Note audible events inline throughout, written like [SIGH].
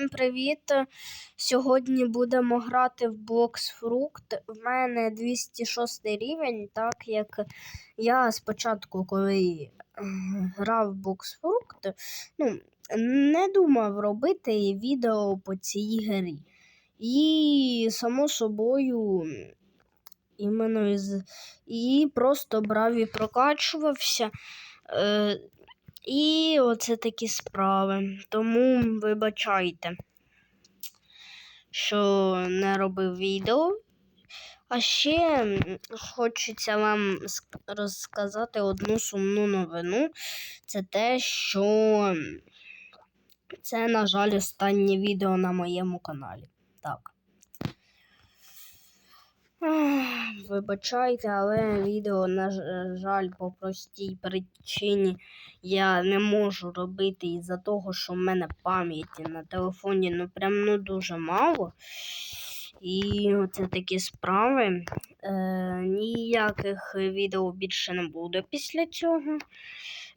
Всім привіт! Сьогодні будемо грати в Блокс Фрукт. В мене 206 рівень, так як я спочатку, коли е, грав в Блокс Фрукт, ну, не думав робити відео по цій грі. І, само собою, іменно із... і просто брав і прокачувався. І оце такі справи. Тому вибачайте, що не робив відео. А ще хочеться вам розказати одну сумну новину. Це те, що це, на жаль, останнє відео на моєму каналі. Так. Вибачайте, але відео, на жаль, по простій причині я не можу робити із-за того, що в мене пам'яті на телефоні ну прям ну дуже мало. І оце такі справи. Е, Ніяких відео більше не буде після цього.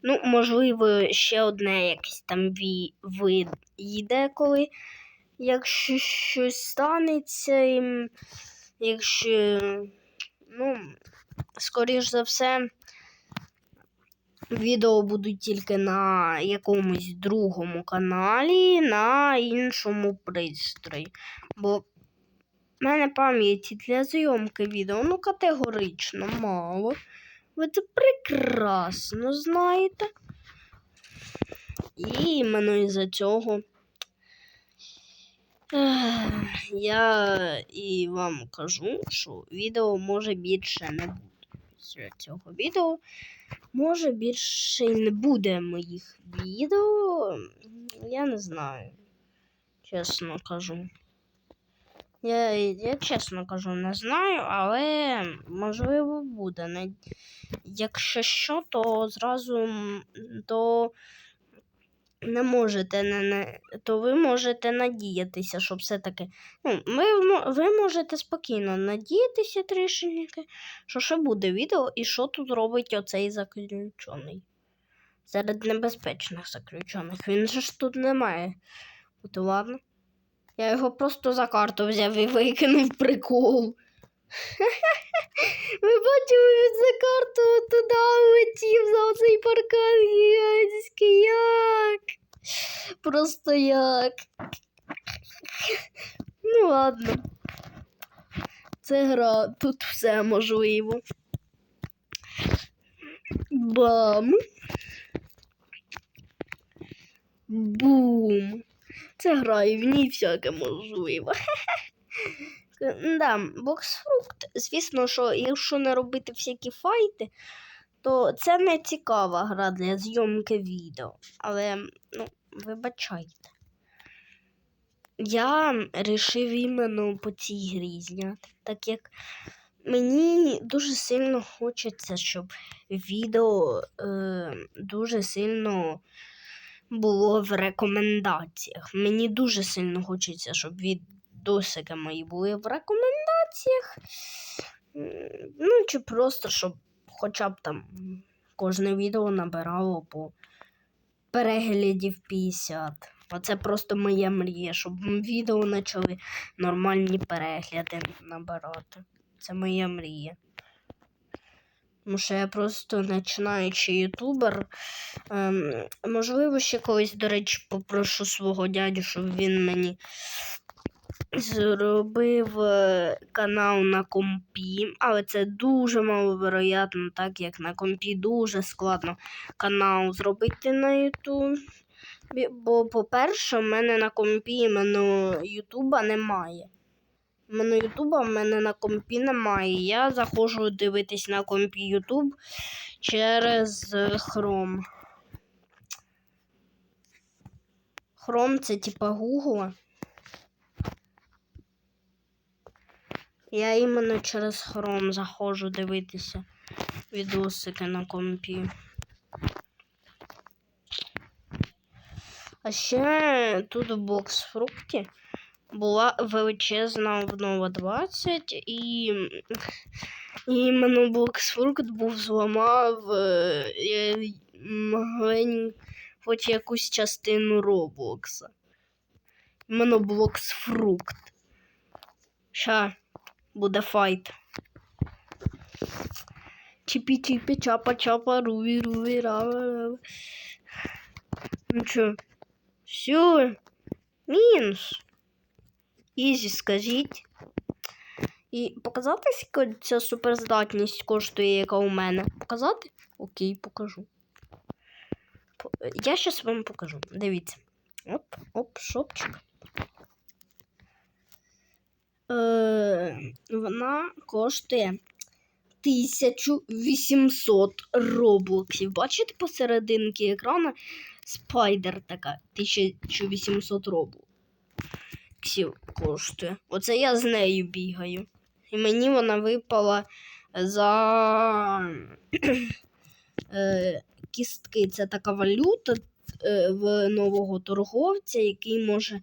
Ну, можливо, ще одне якесь там вийде, коли якщо щось станеться. Якщо, ну, скоріш за все, відео будуть тільки на якомусь другому каналі, на іншому пристрої. Бо в мене пам'яті для зйомки відео ну, категорично мало. Ви це прекрасно знаєте. І іменно із-за цього. Я і вам кажу, що відео може більше не буде. Після цього відео може більше не буде моїх відео. Я не знаю. Чесно кажу. Я, я чесно кажу, не знаю, але можливо буде. Якщо що, то зразу то не можете не, то ви можете надіятися, що все-таки. Ну, ви, ви можете спокійно надіятися трішки, що ще буде відео і що тут робить оцей заключений. Серед небезпечних заключених. Він же ж тут немає. От ладно. Я його просто за карту взяв і викинув прикол. Ви бачили, він за карту туди летів за оцей паркан гігантський. Як? Просто як. Ну, ладно. Це гра, тут все можливо. Бам. Бум. Це гра і в ній всяке можливо. [LAUGHS] Да, боксфрукт, звісно, що якщо не робити всякі файти, то це не цікава гра для зйомки відео. Але, ну, вибачайте. Я вирішив іменно по цій грі зняти, так як мені дуже сильно хочеться, щоб відео е, дуже сильно було в рекомендаціях. Мені дуже сильно хочеться, щоб відосики мої були в рекомендаціях. Ну, чи просто, щоб хоча б там кожне відео набирало по переглядів 50. Оце просто моя мрія, щоб відео почали нормальні перегляди набирати. Це моя мрія. Тому що я просто починаючий ютубер. Ем, можливо, ще колись, до речі, попрошу свого дядю, щоб він мені зробив е, канал на компі, але це дуже маловероятно, так як на компі дуже складно канал зробити на ютуб. Бо, по-перше, в мене на компі іменно Ютуба немає. Іменно Ютуба в мене на компі немає. Я заходжу дивитись на компі Ютуб через Chrome. Chrome це типа Google. Я іменно через Chrome заходжу дивитися відосики на компі. А ще тут в боксфрукті була величезна обнова 20 і іменно боксфрукт був зламав е, хоч якусь частину Роблокса. Моноблокс фрукт. Ща буде файт. Чіпі чіпі чапа чапа руві руві рава. Ну чо? Все. Мінус. Ізі, скажіть. І показати, скільки ця суперздатність коштує, яка у мене. Показати? Окей, покажу. Я щас вам покажу. Дивіться. Оп, оп, шопчик. Е, вона коштує 1800 роблоксів. Бачите посерединки екрану спайдер така 1800 роблоксів коштує. Оце я з нею бігаю. І мені вона випала за е, кістки. Це така валюта е, в нового торговця, який може.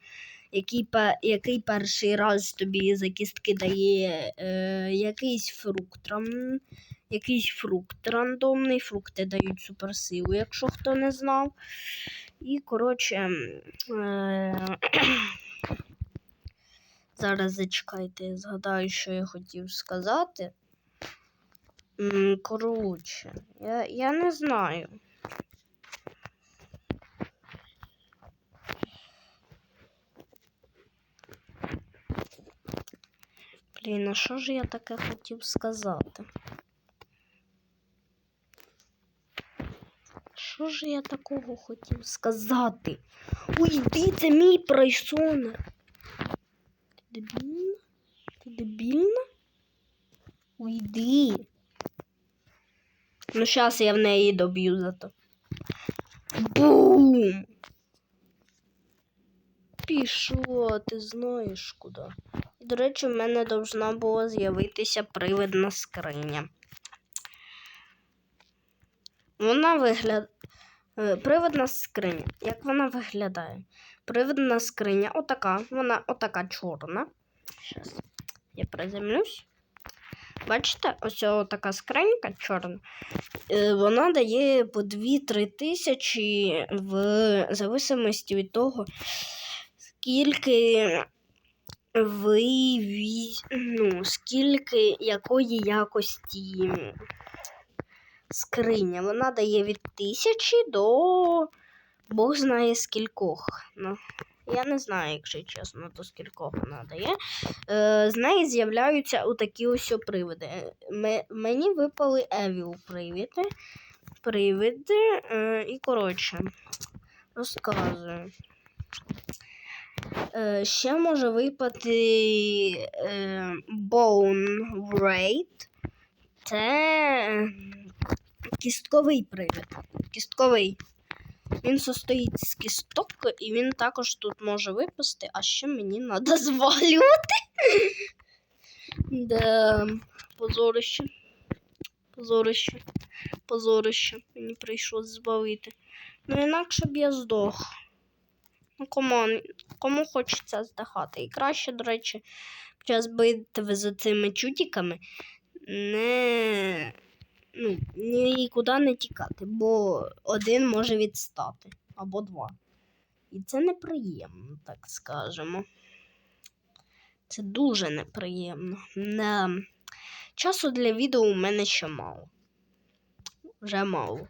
Який, який перший раз тобі за кістки дає е, якийсь фрукт. Якийсь фрукт рандомний. Фрукти дають суперсилу, якщо хто не знав. І, коротше, е, [CLEARS THROAT] зараз зачекайте, я згадаю, що я хотів сказати. Коротше, я, я не знаю. Блін, а що ж я таке хотів сказати? Що ж я такого хотів сказати? Ой, йди, це мій прайсонер. Ти дебільна? Ти дебільна? Уйди. Ну, зараз я в неї доб'ю зато. Бум! Пішло, ти знаєш куди. І, до речі, в мене должна була з'явитися привидна скриня. Вона виглядає. Привидна скриня. Як вона виглядає? Привидна скриня отака. Вона отака чорна. Зараз я приземлюсь. Бачите, ось така скринька чорна. Е, Вона дає по 2-3 тисячі в зависимості від того, скільки ви ну, скільки якої якості скриня. Вона дає від тисячі до Бог знає скількох. Ну, я не знаю, якщо чесно, до скількох вона дає. Е, з неї з'являються отакі ось привиди. Ме- мені випали Евіл привиди. Привиди. Е, і коротше, розказую. Е, ще може випати е, Bone Wraith. Це кістковий привид. Кістковий. Він состоїть з кісток, і він також тут може випасти, а ще мені треба [LAUGHS] звалювати. Да, позорище. Позорище. Позорище. Мені прийшлось звалити. Ну інакше б я здох. Ну, кому, кому хочеться здихати. І краще, до речі, під час битви за цими чутіками не, ну, нікуди не тікати, бо один може відстати або два. І це неприємно, так скажемо. Це дуже неприємно. Не... Часу для відео у мене ще мало. Вже мало.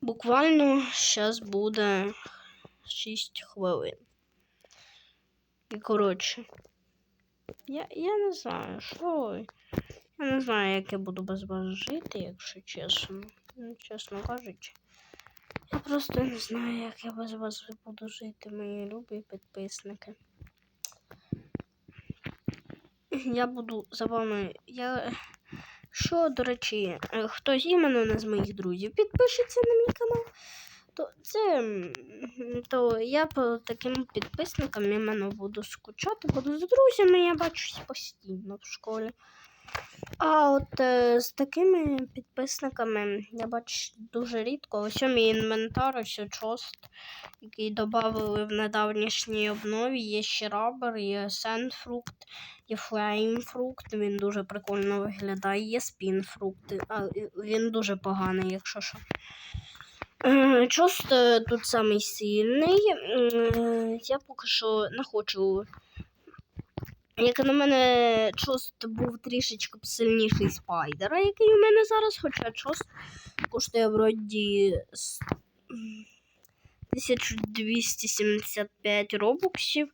Буквально зараз буде 6 хвилин. І коротше. Я, я не знаю, що. Я не знаю, як я буду без вас жити, якщо чесно. Ну, чесно кажучи. Я просто не знаю, як я без вас буду жити, мої любі підписники. Я буду за. Я. Що, до речі, е, хтось іменно не з моїх друзів підпишеться на мій канал, то це то я по таким підписникам іменно буду скучати, буду з друзями, я бачусь постійно в школі. А от е, з такими підписниками я бачу дуже рідко. Ось мій інвентар, ось чост, який додали в недавнішній обнові. Є ще рабер, є сендфрукт, є флеймфрукт. Він дуже прикольно виглядає. Є спінфрукт. А він дуже поганий, якщо що. Е, Чост е, тут самий сильний. Я поки що не хочу. Як на мене, Чост був трішечки сильніший спайдера, який у мене зараз, хоча Чост коштує вроді 1275 робоксів.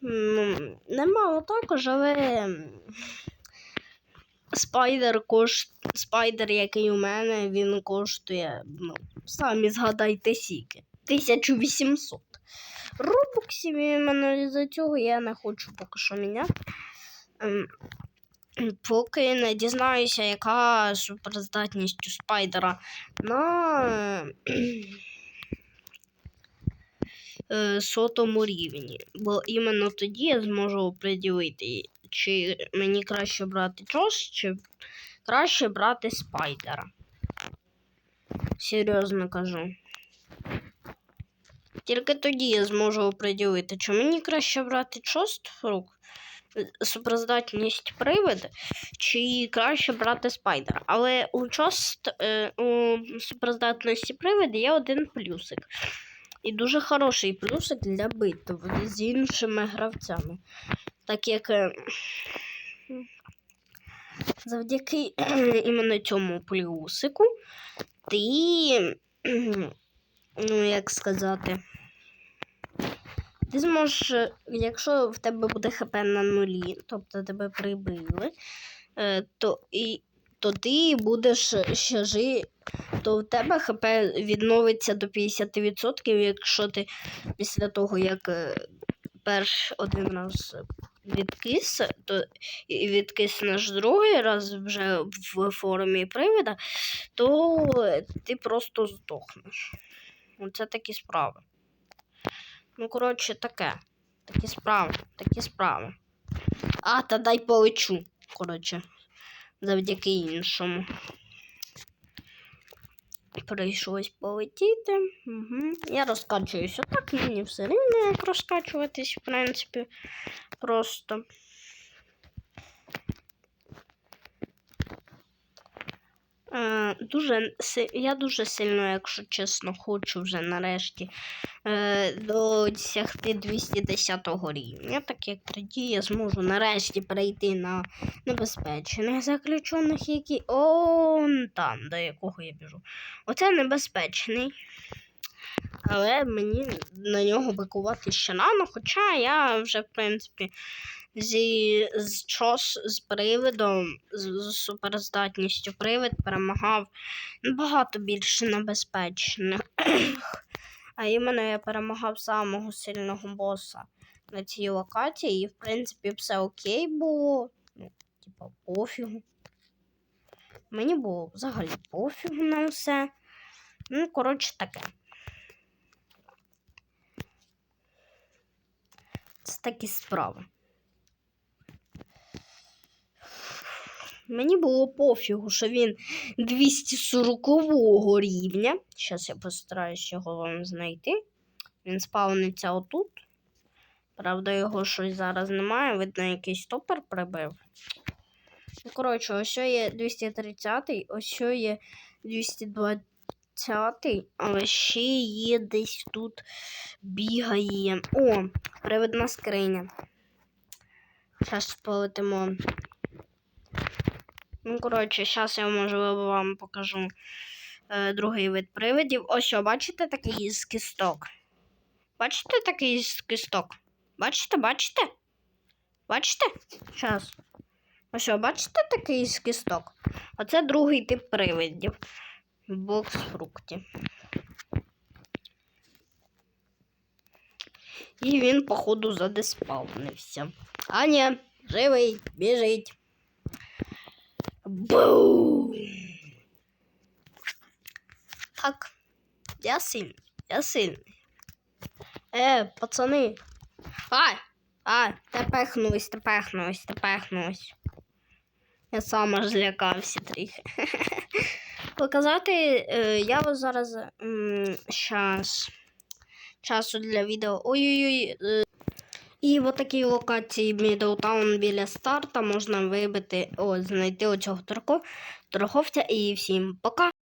Ну, немало також, але спайдер кош... спайдер, який у мене, він коштує, ну, самі згадайте сіки. 1800 робоксів мене за цього я не хочу поки що міняти. Ем, Поки не дізнаюся, яка суперздатність у спайдера на е, сотому рівні. Бо іменно тоді я зможу приділити, чи мені краще брати чос, чи краще брати спайдера. Серйозно кажу. Тільки тоді я зможу оприділити, чи мені краще брати чост рук, суперздатність привид, чи краще брати спайдера. Але у чост е, у суперздатності привид є один плюсик. І дуже хороший плюсик для битв з іншими гравцями. Так як е, завдяки іменно цьому плюсику ти, ну як сказати, ти зможеш, е, якщо в тебе буде ХП на нулі, тобто тебе прибили, е, то, і, то ти будеш ще жи, то в тебе ХП відновиться до 50%, якщо ти після того, як е, перш один раз відкис, то і відкиснеш другий раз вже в формі привида, то ти просто здохнеш. Оце такі справи. Ну, коротше, таке. Такі справи, такі справи. А, та дай полечу. Коротше, завдяки іншому. Прийшлось полетіти. Угу. Я розкачуюсь отак, мені все рівно як розкачуватись, в принципі. Просто. Е, дуже, я дуже сильно, якщо чесно, хочу вже нарешті е, досягти 210 рівня, так як тоді я зможу нарешті перейти на небезпечних заключених, які. Он там, до якого я біжу. Оце небезпечний. Але мені на нього бикувати ще рано, хоча я вже, в принципі, зі, з час з привидом, з, з суперздатністю привид перемагав набагато більше небезпечних. А іменно я перемагав самого сильного боса на цій локації, і, в принципі, все окей було. Ну, типа, пофігу. Мені було взагалі пофігу на все. Ну, коротше, таке. Це такі справи. Мені було пофігу, що він 240 рівня. Зараз я постараюсь його вам знайти. Він спавниться отут. Правда, його щось зараз немає. Видно, якийсь стопер прибив. Ну, коротше, ось є 230-й, ось є 220-й, але ще є десь тут бігає. О, привидна скриня. Зараз полетимо. Ну, коротше, зараз я можливо вам покажу е, другий вид привидів. Ось, о, бачите такий з кісток? Бачите такий з кісток? Бачите, бачите? Бачите? Зараз. Ось, о, бачите такий з кісток? Оце другий тип привидів. Бокс фрукті. І він, походу, задеспавнився. А ні, живий, біжить. Бум! Так, я сильний, я сильний. Е, пацани. Ай! А, тепехнулись, тепехнулись, тепехнулись. Я сам аж злякався трохи. [LAUGHS] Показати, е, я вас зараз м, щас часу для відео. Ой-ой-ой. І в такій локації Мідоутаун біля старта можна вибити, о, знайти оцього торго- торговця. І всім пока!